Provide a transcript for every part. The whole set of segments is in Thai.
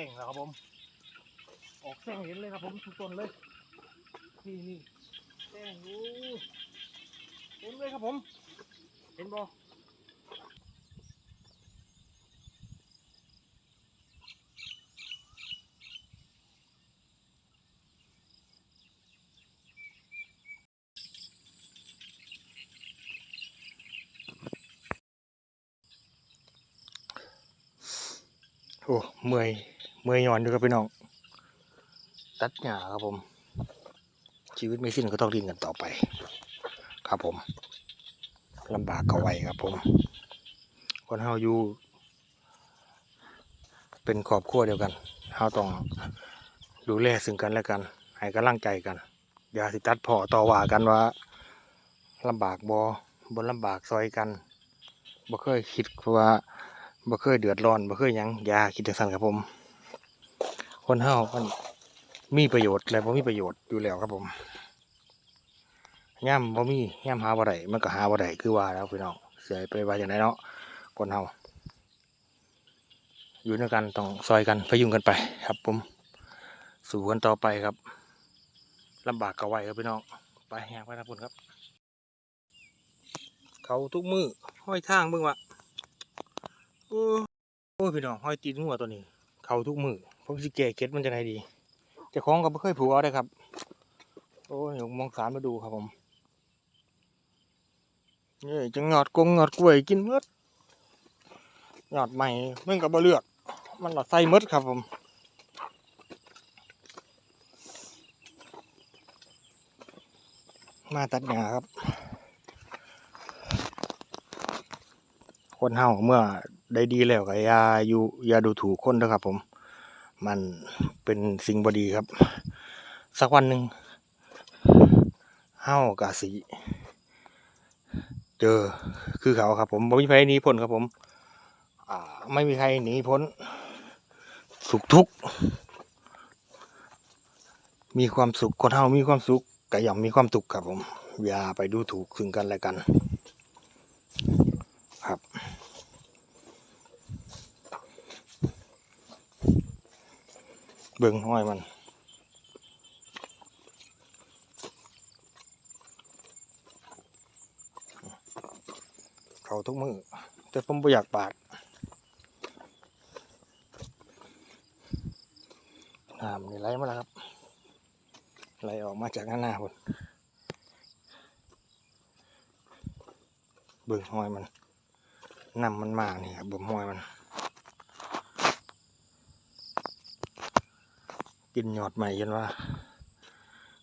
ท่งแล้วครับผม ออกแท่งเห็นเลยครับผมทุกต้นเลย นี่นี่แท่งโอ้เห็นเลยครับผม เห็นบอโอ้เมื่อย เมื่อยหย่อนอยู่ครับพี่น้อง ตัดหญ้าครับผม ชีวิตไม่สิ้นก็ต้องดิ้นกันต่อไป ครับผมลำบากก็ไว้ครับผม คนเฮาอยู่ เป็นครอบครัวเดียวกันเฮาต้องดูแลซึ่งกันและกันให้กำลังใจกัน อย่าสิตัดพอต่อว่ากันว่าลำบากบ่บ่ลำบากซอยกันบ่เคยคิดว่าบ่เคยเดือดร้อนบ่เคยยังอย่าคิดจังซั่นครับผม คนเฮามันมีประโยชน์และบ่มีประโยชน์อยู่แล้วครับผมย่ำบ่มีย่ำหาบ่ได้มันก็หาบ่ได้คือว่าแล้วพี่น้องเสียไปว่าจังไดเนาะคนเฮาอยู่ด้วยกันต้องซอยกันพยุงกันไปครับผมสู่กันต่อไปครับลำบากก็ไหวครับพี่น้องไปแหกไปนะพุ่นครับ เขาทุกมือห้อยทางเบิ่งว่าโอ้โอ้พี่น้องห้อยตีนหัวตัวนี้ เขาทุกมือ ผมสิแก้เก็ดมันจะไงดีจะคล้องก็ไม่เคยผูกเอาได้ครับ โอ้ยเดี๋ยวมองสารมาดูครับผมนี่จะงอดกงงอดกล้วยกินหมดงอดใหม่เมันกับบะเลือก มันหลอดไส้มดครับผมมาตัดหญ้าครับ คนเฮาเมื่อได้ดีแล้วก็อย่าอยู่อย่าดูถูกคนนะครับผม มันเป็นสิ่งบดีครับ สักวันหนึ่งเฮ้ากะสิเจอคือเขาครับ ผมไม่มีใครหนีพ้นครับ ผมไม่มีใครหนีพ้น สุขทุกข์มีความสุขคนเฮามีความสุขก็ย่อมมีความสุขครับผม อย่าไปดูถูกซึ่งกันและกัน ครับ เบิ่งห้อยมัน เขาทุกมือแต่ผมไม่อยากปาดน้ำนี่ไหลมาแล้วครับไหลออกมาจากหน้าหน้าคนเบิ่งห้อยมันนำมันมาเนี่ครับเบิ่งห้อยมัน กินยอดใหม่ยันว่า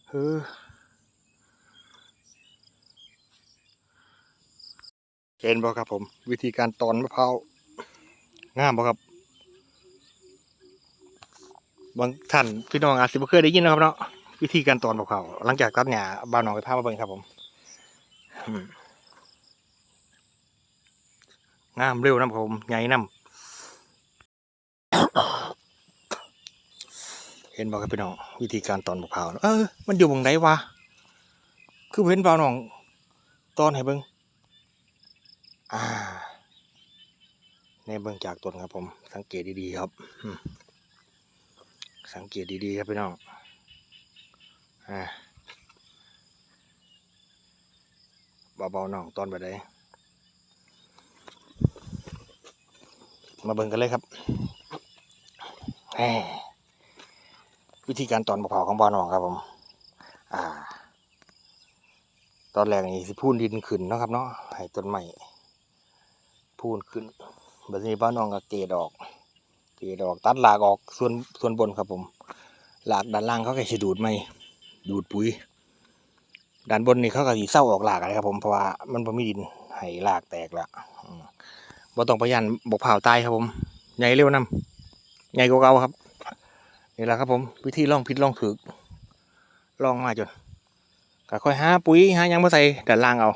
เฮ้อเห็นบ่ครับผม วิธีการตอนมะพร้าวงามบ่ครับ บางท่านพี่น้องอาจสิบ่เคยได้ยินนะครับเนาะวิธีการตอนมะพร้าวหลังจากตัดหญ้าบ่าวน้องไปพามาเบิ่งครับผมอืมงามเร็วนะครับผมใหญ่น้ำ เห็นบอกกับพี่น้องวิธีการตอนมะพร้าวเออมันอยู่บงไหนวะคือเห็นบ่าวน้องตอนให้เบิ่งอ่าในเบิ่งจากต้นครับผม สังเกตดีๆครับ สังเกตดีๆครับพี่น้องอ่าเบาๆน้องตอนไปได้มาเบิ่งกันเลยครับแหม วิธีการตอนมะพร้าวของบ้านน้องครับผม อ่า ตอนแรกนี่สิพูนดินขึ้นนะครับเนาะให้ต้นไม้พูนขึ้นแบบนี้บ้านน้องก็เกดออกเกดออกตัดหลากออกส่วนส่วนบนครับผม หลากด้านล่างเขาก็สิดูดไม่ดูดปุ๋ยด้านบนนี่เขาก็สิเศร้าออกหลากอะไรครับผมเพราะว่ามันบ่มีดินให้หลากแตกละบ่ต้องประยันบกเผาตายครับผมใหญ่เร็วนํใหญ่กว่าเก่าครับ นี่แหละครับผมวิธีล่องผิดลองถูกล่องมาจนก็ค่อยหาปุ๋ยหายังมาใส่ด้านล่างเอา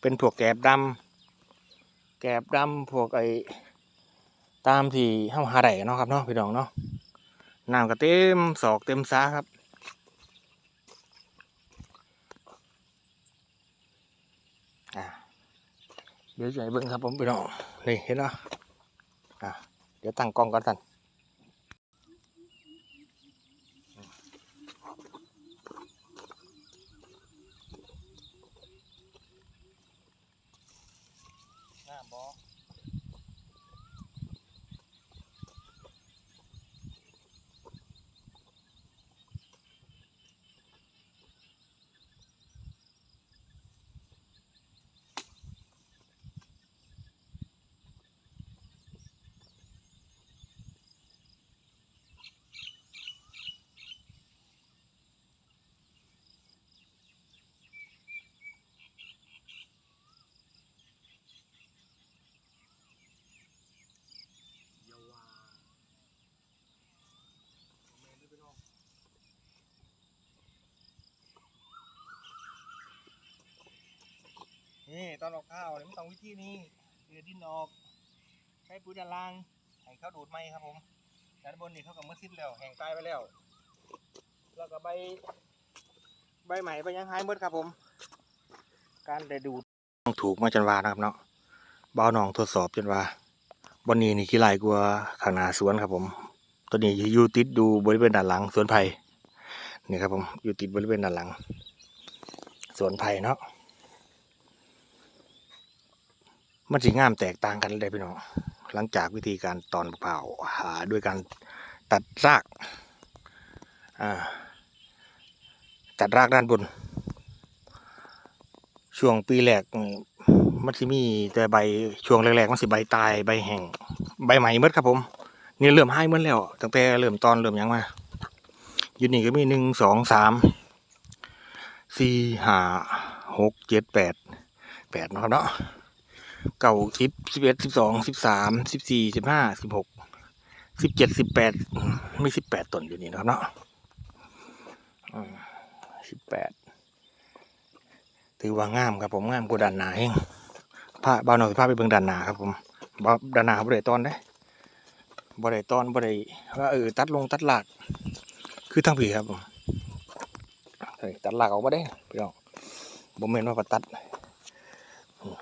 เป็นพวกแกบดำแกบดำพวกไอ้ตามที่เฮาหาได้เนาะครับเนาะพี่น้องเนาะน้ำก็เต็มศอกเต็มสาครับเดี๋ยวจะให้เบิ่งครับผมพี่น้องนี่เห็นเนาะอ่าเดี๋ยวตั้งกล้องก่อนสัน หน้าบอี่ตอนออกข้าวเนี่ยมันต้องวิธีนี้เดือดินออก ใช้ปุ๋ยด้านล่างให้เขาดูดไหมครับผมด้านบนนี่เขาก็มืดซิดแล้วแห้งตายไปแล้ว แล้วก็ใบ ใบใหม่ใบยังหายหมดครับผม การได้ดูดต้องถูกมาจนวานะครับเนาะเบาหนองทดสอบจนวาบนนี้นี่ขี้ลายกลัวข้างหน้าสวนครับผม ตัวนี้อยู่ติดดูบริเวณด้านหลังสวนไผ่นี่ครับผมอยู่ติดบริเวณด้านหลังสวนไผ่เนาะ มันสีงามแตกต่างกันเลยพี่น้องหลังจากวิธีการตอนมะพร้าหาด้วยการตัดรากาตัดรากด้านบน ช่วงปีแรกมันสิมีแต่ใบช่วงแรกๆมันสิใบตายใบแห้งใบใหม่หมดครับผมนี่เริ่มให้หมดแล้วตั้งแต่เริ่มตอนเริ่มยังมาอยู่นี่ก็มีหนึ่งสองสามสี่ห้าหกเจ็ดแปดแปดนะครับเนาะ เก้าสิบสิบเอ็ดสิบสองสิบสามสิบสี่สิบห้าสิบหกสิบเจ็ดสิบแปดไมีสิบแปดต้นอยู่นี่นะครับเนาะสิบแปดถือว่างามครับผมงามกว่าด้านหนาเองผ้าบ้านหน่อยผ้าไปเบิ่งด้านหนาครับผมบ่ด้านหน้าบ่ได้ตอนได้บ่ได้ตอนบ่ได้ว่าเออตัดลงตัดหลากคือทั้งผีครับผมตัดหลากออกมาได้พี่น้องบ่แม่นว่าบ่ตัดอืม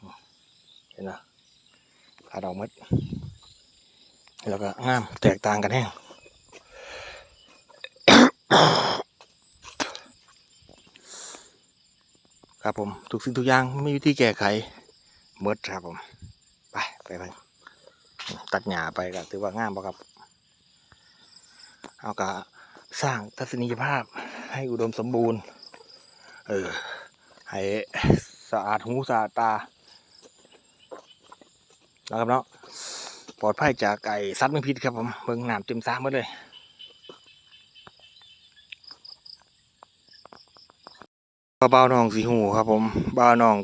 อืมเห็นนะ ขาดอกมดแล้วก็งามแตกต่างกันแฮงครับผมทุกสิ่งทุกอย่างมีวิธีแก้ไขหมดครับผม ไปไปไปตัดหญ้าไปก็ถือว่างามบ่ครับ เอาก็สร้างทัศนียภาพให้อุดมสมบูรณ์ เออ ให้สะอาดหูสะอาดตา ครับเนาะปลอดภัยจากไก่สัตว์มีพิษครับผมเบิ่งน้ำเต็มสระหมดเลยเบาน้องสีหูครับผมเบาน้อง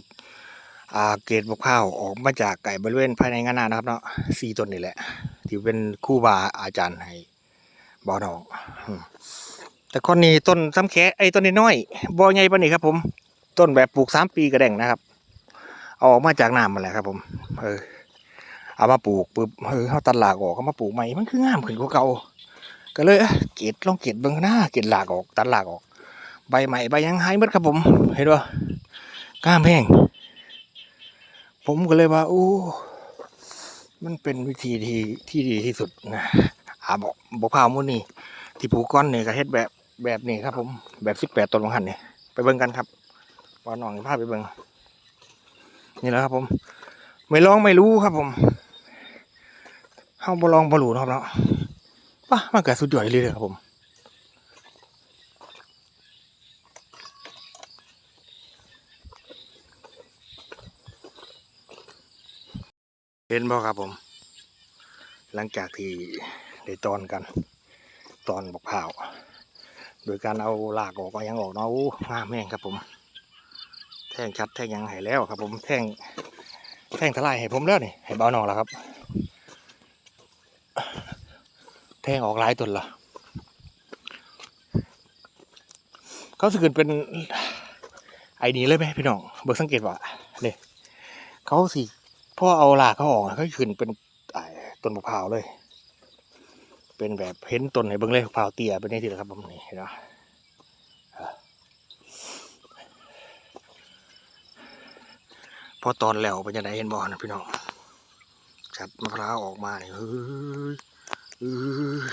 อาเกรดบกข้าวออกมาจากไก่บริเวณภายในงานนานะครับเนาะสี่ต้นนี่แหละที่เป็นคู่บาอาจารย์ให้บอน้องแต่คนนี้ต้นซ้ำแค่ไอ้ต้นน้อยบอใหญ่ปานนี้ครับผม ต้นแบบปลูกสามปีกระแดงนะครับเอาออกมาจากน้ำมาแหละครับผม เออ เอามาปลูกปุ๊บเออเขาตัดหลากออกเขามาปลูกใหม่มันคืองามขึ้นกว่าเก่าก็เลยเกรดลองเกรดเบิ่งหน้าเกรดหลากออกตัดหลากออก ใบใหม่ใบยังหายหมดครับผมเห็นป่ะงามแห้งผมก็เลยว่าโอ้มันเป็นวิธีที่ที่ดีที่สุดนะอาบอกบอกพาวมูนี่ที่ปลูกก้อนนี่ก็เฮ็ดแบบแบบนี้ครับ ผมแบบสิบแปดต้นของหันนี่ไปเบิ่งกันครับว่าน้องพาไปเบิ่งนี่แหละครับผม ไม่ลองไม่รู้ครับผม เฮาบ่ลองบ่รู้นะครับเนาะป่ะมันก็สุดยอดเลยเด้อครับผมเห็นบ่ครับผม หลังจากที่ได้ตอนกัน ตอนบอกผ่าวโดยการเอาหลากออกก็ยังออกเนาะงามแม่งครับผม แท่งชัดแท่งยังให้แล้วครับผม แท่งแท่งทลายให้ผมแล้วนี่ให้เบาหนองแล้วครับ แทงออกหลายต้นละเขาสะเกินเป็นไอ้นี้เลยไหมพี่น้องเบิกสังเกตว่าเนี่ยเขาสิพ่อเอาหลากเขาออกเขาขึ้นเป็นต้นมะพร้าวเลย เป็นแบบเห็นต้นในเบิ้งเลยมะพร้าวเตี้ยเป็นนี่ทีละครับผมนี่เห็นไหมพอตอนแล้วเป็นยังไงเห็นบ่นะพี่น้อง ชัดมะพร้าวออกมาเนี่ยเฮ้ยเอ้ย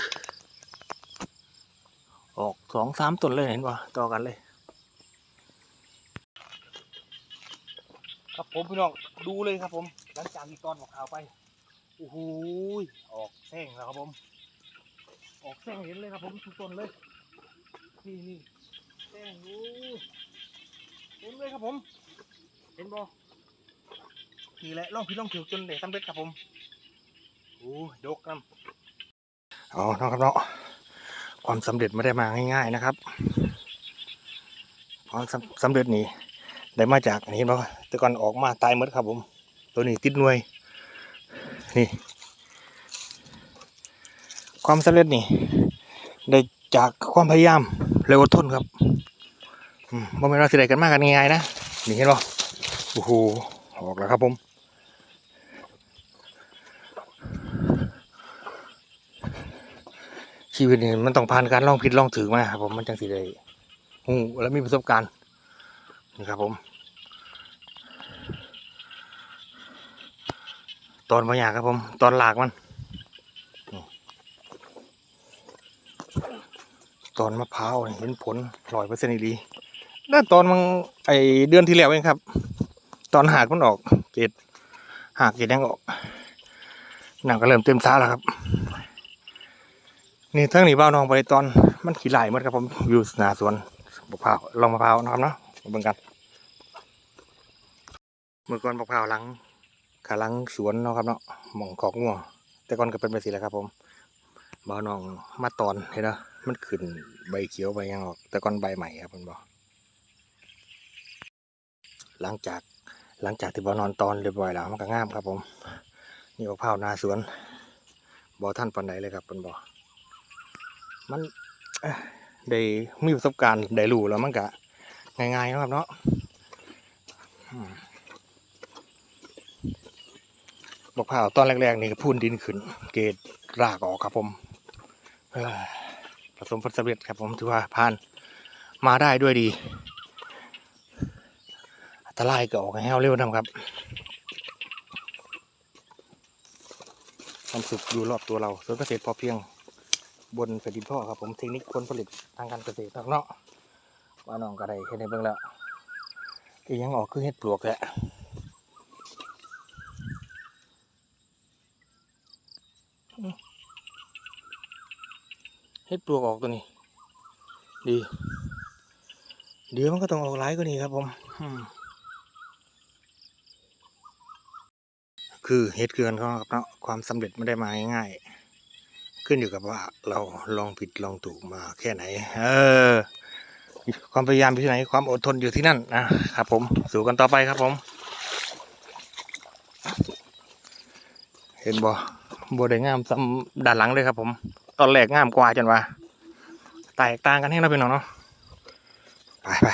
ออกสองสามต้นเลยเห็นบ่ต่อกันเลย ครับผมพี่น้องดูเลยครับผมหลังจากที่ตอนออกข่าวไปโอ้โหออกแท่งแล้วครับผม ออกแท่งเห็นเลยครับผมทุกต้นเลยนี่นี่แท่งโอ้ยเห็นเลยครับผม เห็นบ่ นี่แหละล่องพี่ล่องผิวจนเด็สำเร็จครับผมโอ้ยดกน้ำอาเนาะครับเนาะความสำเร็จไม่ได้มาง่ายๆนะครับความสำเร็จนี่ได้มาจากนี้เนาะแต่ก่อนออกมาตายหมดครับผม ตัวนี้ติดหน่วยนี่ ความสำเร็จนี่ ได้จากความพยายามและอดทนครับอืมบ่แม่นว่าสิได้กันมากกันง่ายๆนะนี่เห็นบ่โอ้โหออกแล้วครับผม ชีวิตนี่มันต้องผ่านการลองผิดลองถือมาครับผมมันจังสิได้หูแล้วมีประสบการณ์นี่ครับผม ตอนบางอย่างครับผม ตอนหลากมันตอนมะพร้าวเห็นผลร้อยเปอร์เซ็นต์ดีแล้วตอนมันไอเดือนที่แล้วเองครับ ตอนหากมันออกเกตหากเกตยังออกหนังก็เริ่มเต็มซ้าแล้วครับ นี่ทั้งนี้บ้าน้องไปตอนมันขี่ไหลหมดครับผมอยู่นาสวนมะพร้าวลองมะพร้าวนะครับเนาะมาเบิ่งกันเมื่อก่อนมะพร้าวหลังขาหลังสวนเนาะครับเนาะหม่องขอกงัวแต่ก่อนก็เป็นไปสิแหล้วครับ ผมบ้าน้องมาตอนเห็นนะมันขึ้นใบเขียวใบยังออก แต่ก่อนใบใหม่ครับผมบอกหลังจากหลังจากที่บ้านอนตอนเรียบร้อยแล้วมันก็งามครับผม นี่มะพร้าวนาสวนบ่ท่านปันใดเลยครับเป็นบ่ มันเอ้ได้มีประสบการณ์ได้รู้แล้วมันก็ง่ายๆนะครับเนาะบอกผ่าวตอนแรกๆนี่ก็พูนดินขึ้น เกรดรากออกครับผมผสมผลสำเร็จครับผมถือว่าผ่านมาได้ด้วยดี อันตรายก็ออกให้เฮาเร็วนะครับความสุขอยู่รอบตัวเราสวนเกษตรพอเพียง บนแผ่นดินพ่อครับผมเทคนิคผลผลิตทางการเกษตรเนาะว่าน้องก็ได้เห็นในเบื้องแล้วอียังออกคือเห็ดปลวกแหละเห็ดปลวกออกตัวนี้ ดี เดี๋ยวมันก็ต้องออกหลายกว่านี้ครับผมอืมคือเห็ดเกลือนเขาครับเนาะความสำเร็จไม่ได้มาง่ายๆ ขึ้นอยู่กับว่า เราลองผิดลองถูกมาแค่ไหน เออ ความพยายามอยู่ที่ไหน ความอดทนอยู่ที่นั่นนะครับผมสู่กันต่อไปครับผม เห็นบ่บ่ได้งามซ้ำด้านหลังเลยครับ ผม ตอนแรกงามกว่าจนว่าแตกต่างกันให้เราเป็นน้องเนาะไปไป